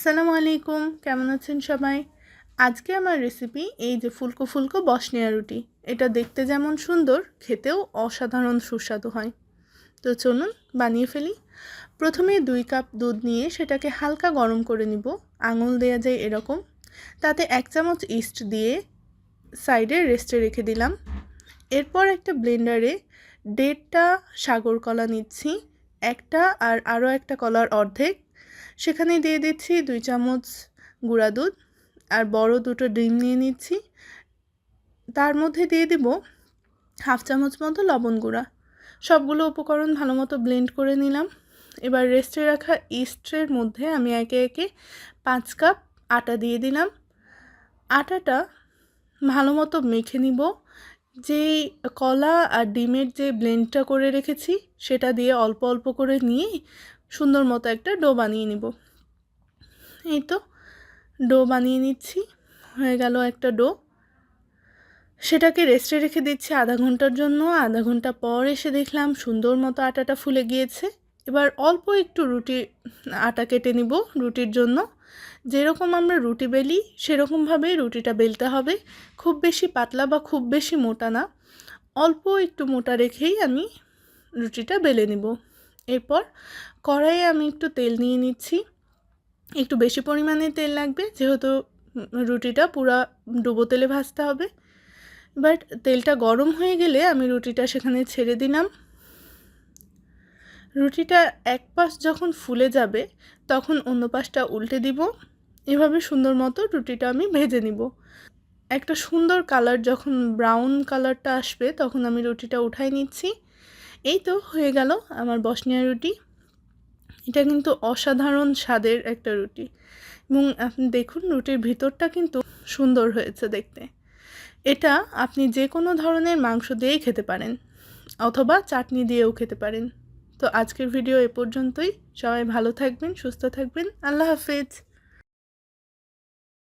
আসসালামু আলাইকুম, কেমন আছেন সবাই? আজকে আমার রেসিপি এই যে ফুলকো ফুলকো বসনিয়া রুটি। এটা দেখতে যেমন সুন্দর, খেতেও অসাধারণ সুস্বাদু হয়। তো চলুন বানিয়ে ফেলি। প্রথমে দুই কাপ দুধ নিয়ে সেটাকে হালকা গরম করে নিব। আঙুল দেওয়া যায় এরকম। তাতে এক চামচ ইস্ট দিয়ে সাইডে রেস্টে রেখে দিলাম। এরপর একটা ব্লেন্ডারে দেড়টা সাগর কলা নিচ্ছি। একটা আর আরও একটা কলার অর্ধেক সেখানে দিয়ে দিচ্ছি দুই চামচ গুঁড়া দুধ আর বড় দুটো ডিম নিয়ে নিচ্ছি। তার মধ্যে দিয়ে দিব হাফ চামচ মতো লবণ গুঁড়া। সবগুলো উপকরণ ভালো মতো ব্লেন্ড করে নিলাম। এবার রেস্টে রাখা ইস্টের মধ্যে আমি একে একে পাঁচ কাপ আটা দিয়ে দিলাম। আটাটা ভালো মতো মেখে নিব। যেই কলা আর ডিমের যে ব্লেন্ডটা করে রেখেছি সেটা দিয়ে অল্প অল্প করে নিয়ে সুন্দর মতো একটা ডো বানিয়ে নিব। এই তো, ডো বানিয়ে নিচ্ছি। হয়ে গেল একটা ডো। সেটাকে রেস্টে রেখে দিচ্ছি আধা ঘণ্টার জন্য। আধা ঘণ্টা পর এসে দেখলাম সুন্দর মতো আটাটা ফুলে গিয়েছে। এবার অল্প একটু রুটি আটা কেটে নিব রুটির জন্য। যেরকম আমরা রুটি বেলি, সেরকমভাবেই রুটিটা বেলতে হবে। খুব বেশি পাতলা বা খুব বেশি মোটা না। অল্প একটু মোটা রেখেই আমি রুটিটা বেলে নিব। এরপর কড়াইয়ে আমি একটু তেল নিয়ে নিচ্ছি। একটু বেশি পরিমাণে তেল লাগবে, যেহেতু রুটিটা পুরা ডুবো তেলে ভাজতে হবে। বাট তেলটা গরম হয়ে গেলে আমি রুটিটা সেখানে ছেড়ে দিলাম। রুটিটা এক পাশ যখন ফুলে যাবে, তখন অন্য পাশটা উল্টে দিব। এভাবে সুন্দর মতো রুটিটা আমি ভেজে নিব। একটা সুন্দর কালার, যখন ব্রাউন কালারটা আসবে, তখন আমি রুটিটা উঠাই নিচ্ছি। এই তো হয়ে গেল আমার বসনিয়া রুটি। এটা কিন্তু অসাধারণ স্বাদের একটা রুটি। এবং আপনি দেখুন রুটির ভিতরটা কিন্তু সুন্দর হয়েছে দেখতে। এটা আপনি যে কোনো ধরনের মাংস দিয়েই খেতে পারেন, অথবা চাটনি দিয়েও খেতে পারেন। তো আজকের ভিডিও এ পর্যন্তই। সবাই ভালো থাকবেন, সুস্থ থাকবেন। আল্লাহ হাফেজ।